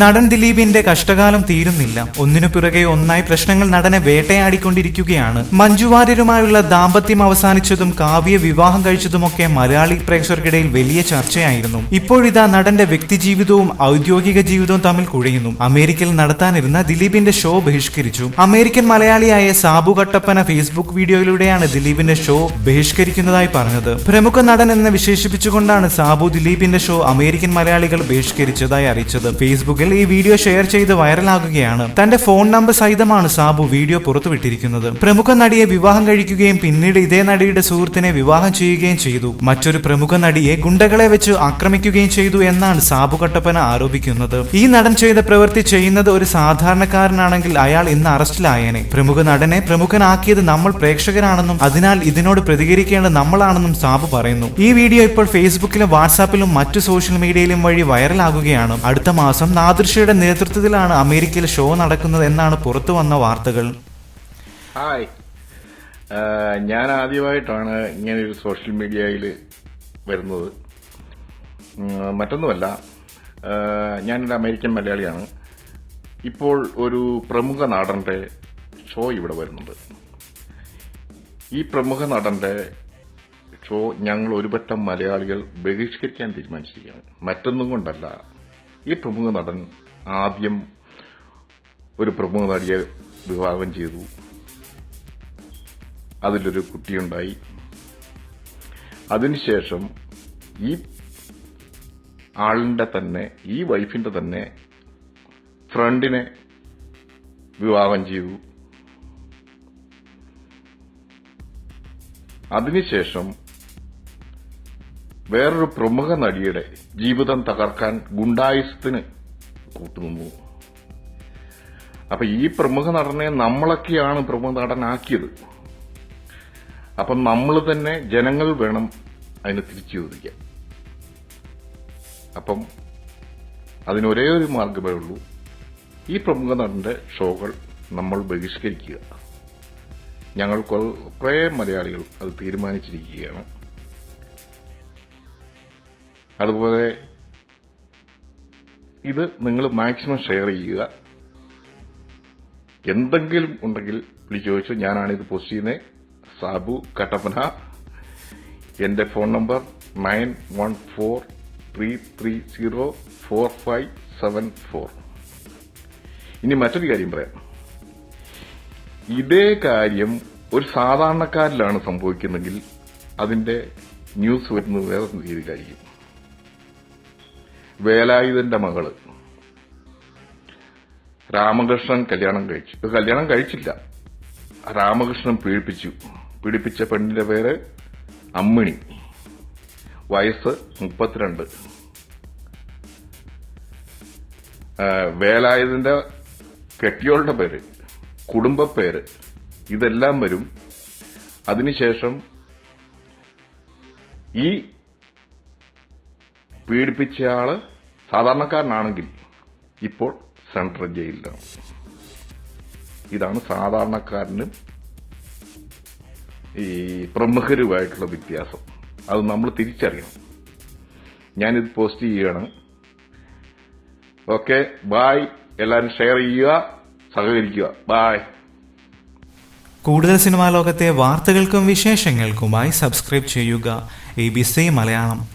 നടൻ ദിലീപിന്റെ കഷ്ടകാലം തീരുന്നില്ല. ഒന്നിനു പിറകെ ഒന്നായി പ്രശ്നങ്ങൾ നടനെ വേട്ടയാടിക്കൊണ്ടിരിക്കുകയാണ്. മഞ്ജുവാര്യരുമായുള്ള ദാമ്പത്യം അവസാനിച്ചതും കാവ്യ വിവാഹം കഴിച്ചതുമൊക്കെ മലയാളി പ്രേക്ഷകർക്കിടയിൽ വലിയ ചർച്ചയായിരുന്നു. ഇപ്പോഴിതാ നടന്റെ വ്യക്തിജീവിതവും ഔദ്യോഗിക ജീവിതവും തമ്മിൽ കുഴയുന്നു. അമേരിക്കയിൽ നടത്താനിരുന്ന ദിലീപിന്റെ ഷോ ബഹിഷ്കരിച്ചു. അമേരിക്കൻ മലയാളിയായ സാബു കട്ടപ്പന ഫേസ്ബുക്ക് വീഡിയോയിലൂടെയാണ് ദിലീപിന്റെ ഷോ ബഹിഷ്കരിക്കുന്നതായി പറഞ്ഞത്. പ്രമുഖ നടൻ എന്ന് വിശേഷിപ്പിച്ചുകൊണ്ടാണ് സാബു ദിലീപിന്റെ ഷോ അമേരിക്കൻ മലയാളികൾ ബഹിഷ്കരിച്ചതായി അറിയിച്ചത്. ഫേസ്ബുക്കിൽ ഈ വീഡിയോ ഷെയർ ചെയ്ത് വൈറലാകുകയാണ്. തന്റെ ഫോൺ നമ്പർ സഹിതമാണ് സാബു വീഡിയോ പുറത്തുവിട്ടിരിക്കുന്നത്. പ്രമുഖ നടിയെ വിവാഹം കഴിക്കുകയും പിന്നീട് ഇതേ നടിയുടെ സുഹൃത്തിനെ വിവാഹം ചെയ്യുകയും ചെയ്തു. മറ്റൊരു പ്രമുഖ നടിയെ ഗുണ്ടകളെ വെച്ച് ആക്രമിക്കുകയും ചെയ്തു എന്നാണ് സാബു കട്ടപ്പന ആരോപിക്കുന്നത്. ഈ നടൻ ചെയ്ത പ്രവൃത്തി ചെയ്യുന്നത് ഒരു സാധാരണക്കാരനാണെങ്കിൽ അയാൾ ഇന്ന് അറസ്റ്റിലായേനെ. പ്രമുഖ നടനെ പ്രമുഖനാക്കിയത് നമ്മൾ പ്രേക്ഷകരാണെന്നും അതിനാൽ ഇതിനോട് പ്രതികരിക്കേണ്ടത് നമ്മളാണെന്നും സാബു പറയുന്നു. ഈ വീഡിയോ ഇപ്പോൾ ഫേസ്ബുക്കിലും വാട്സാപ്പിലും മറ്റു സോഷ്യൽ മീഡിയയിലും വഴി വൈറലാകുകയാണ്. അടുത്ത മാസം നാദൃഷയുടെ നേതൃത്വത്തിലാണ് അമേരിക്കയിൽ ഷോ നടക്കുന്നത് എന്നാണ് പുറത്തു വന്ന വാർത്തകൾ. ഹായ്. ഞാൻ ആദ്യമായിട്ടാണ് ഇങ്ങനെ ഒരു സോഷ്യൽ മീഡിയയിൽ വരുന്നത്. മറ്റൊന്നുമല്ല. ഞാനൊരു അമേരിക്കൻ മലയാളിയാണ്. ഇപ്പോൾ ഒരു പ്രമുഖ നടന്റെ ഷോ ഇവിടെ വരുന്നുണ്ട്. ഈ പ്രമുഖ നടന്റെ ഷോ ഞങ്ങൾ ഒരുപറ്റം മലയാളികൾ ബഹിഷ്കരിക്കാൻ തീരുമാനിച്ചിരിക്കുകയാണ്. മറ്റൊന്നും കൊണ്ടല്ല ഈ പ്രമുഖ നടൻ ആദ്യം ഒരു പ്രമുഖ നടിയെ വിവാഹം ചെയ്തു. അതിലൊരു കുട്ടിയുണ്ടായി. അതിനുശേഷം ഈ ആളിന്റെ തന്നെ ഈ വൈഫിന്റെ തന്നെ ഫ്രണ്ടിനെ വിവാഹം ചെയ്തു. അതിനുശേഷം വേറൊരു പ്രമുഖ നടിയുടെ ജീവിതം തകർക്കാൻ ഗുണ്ടായുസത്തിന് കൂട്ടുനിന്നു. അപ്പൊ ഈ പ്രമുഖ നടനെ നമ്മളൊക്കെയാണ് പ്രമുഖ നടനാക്കിയത്. അപ്പം നമ്മൾ തന്നെ ജനങ്ങൾ വേണം അതിന് തിരിച്ചു ചോദിക്കാൻ അപ്പം അതിനൊരേ ഒരേ മാർഗമേ ഉള്ളൂ. ഈ പ്രമുഖ നടന്റെ ഷോകൾ നമ്മൾ ബഹിഷ്കരിക്കുക. ഞങ്ങൾ കുറേ മലയാളികൾ അത് തീരുമാനിച്ചിരിക്കുകയാണ്. അതുപോലെ ഇത് നിങ്ങൾ മാക്സിമം ഷെയർ ചെയ്യുക. എന്തെങ്കിലും ഉണ്ടെങ്കിൽ വിളിച്ചു ചോദിച്ചു. ഇത് പോസ്റ്റ് ചെയ്യുന്നത് സാബു കട്ടപ്പന. എന്റെ phone number nine one four three three zero four five seven four ഇനി മറ്റൊരു കാര്യം പറയാം. ഇതേ കാര്യം ഒരു സാധാരണക്കാരിലാണ് സംഭവിക്കുന്നതെങ്കിൽ അതിന്റെ ന്യൂസ് വരുന്നത് വേറെ രീതിയിലായിരിക്കും? വേലായുധന്റെ മകൾ. രാമകൃഷ്ണൻ കല്യാണം കഴിച്ചു. കല്യാണം കഴിച്ചില്ല. രാമകൃഷ്ണൻ പീഡിപ്പിച്ചു. പീഡിപ്പിച്ച പെണ്ണിന്റെ പേര് അമ്മിണി. വയസ്സ് മുപ്പത്തിരണ്ട്. വേലായുധന്റെ കെട്ടിയോളുടെ പേര് കുടുംബ പേര് ഇതെല്ലാം വരും. അതിനുശേഷം ഈ പീഡിപ്പിച്ചയാൾ സാധാരണക്കാരനാണെങ്കിൽ ഇപ്പോൾ സെൻട്രൽ ജയിലിലാണ്. ഇതാണ് സാധാരണക്കാരനും ഈ പ്രമുഖരുമായിട്ടുള്ള വ്യത്യാസം. അത് നമ്മൾ തിരിച്ചറിയണം. ഞാനിത് പോസ്റ്റ് ചെയ്യുകയാണ്. Okay bye. എല്ലാവരും ഷെയർ ചെയ്യുക സഹകരിക്കുക. ബായ്. കൂടുതൽ സിനിമാ ലോകത്തെ വാർത്തകൾക്കും വിശേഷങ്ങൾക്കുമായി സബ്സ്ക്രൈബ് ചെയ്യുക. A B C Malayalam.